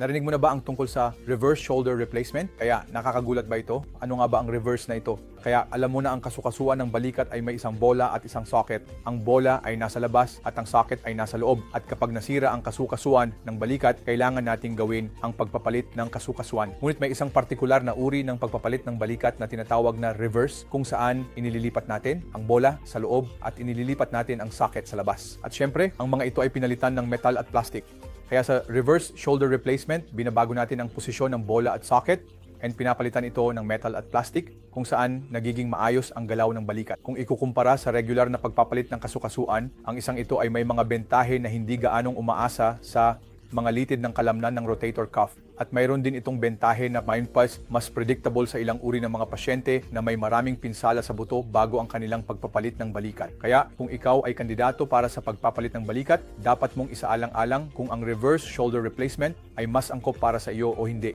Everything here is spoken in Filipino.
Narinig mo na ba ang tungkol sa reverse shoulder replacement? Kaya nakakagulat ba ito? Ano nga ba ang reverse na ito? Kaya alam mo na ang kasukasuan ng balikat ay may isang bola at isang socket. Ang bola ay nasa labas at ang socket ay nasa loob. At kapag nasira ang kasukasuan ng balikat, kailangan nating gawin ang pagpapalit ng kasukasuan. Ngunit may isang partikular na uri ng pagpapalit ng balikat na tinatawag na reverse kung saan inililipat natin ang bola sa loob at inililipat natin ang socket sa labas. At syempre, ang mga ito ay pinalitan ng metal at plastic. Kaya sa reverse shoulder replacement, binabago natin ang posisyon ng bola at socket and pinapalitan ito ng metal at plastic kung saan nagiging maayos ang galaw ng balikat. Kung ikukumpara sa regular na pagpapalit ng kasukasuan, ang isang ito ay may mga bentahe na hindi gaanong umaasa sa mga litid ng kalamnan ng rotator cuff. At mayroon din itong bentahe na mind pulse mas predictable sa ilang uri ng mga pasyente na may maraming pinsala sa buto bago ang kanilang pagpapalit ng balikat. Kaya kung ikaw ay kandidato para sa pagpapalit ng balikat, dapat mong isaalang-alang kung ang reverse shoulder replacement ay mas angkop para sa iyo o hindi.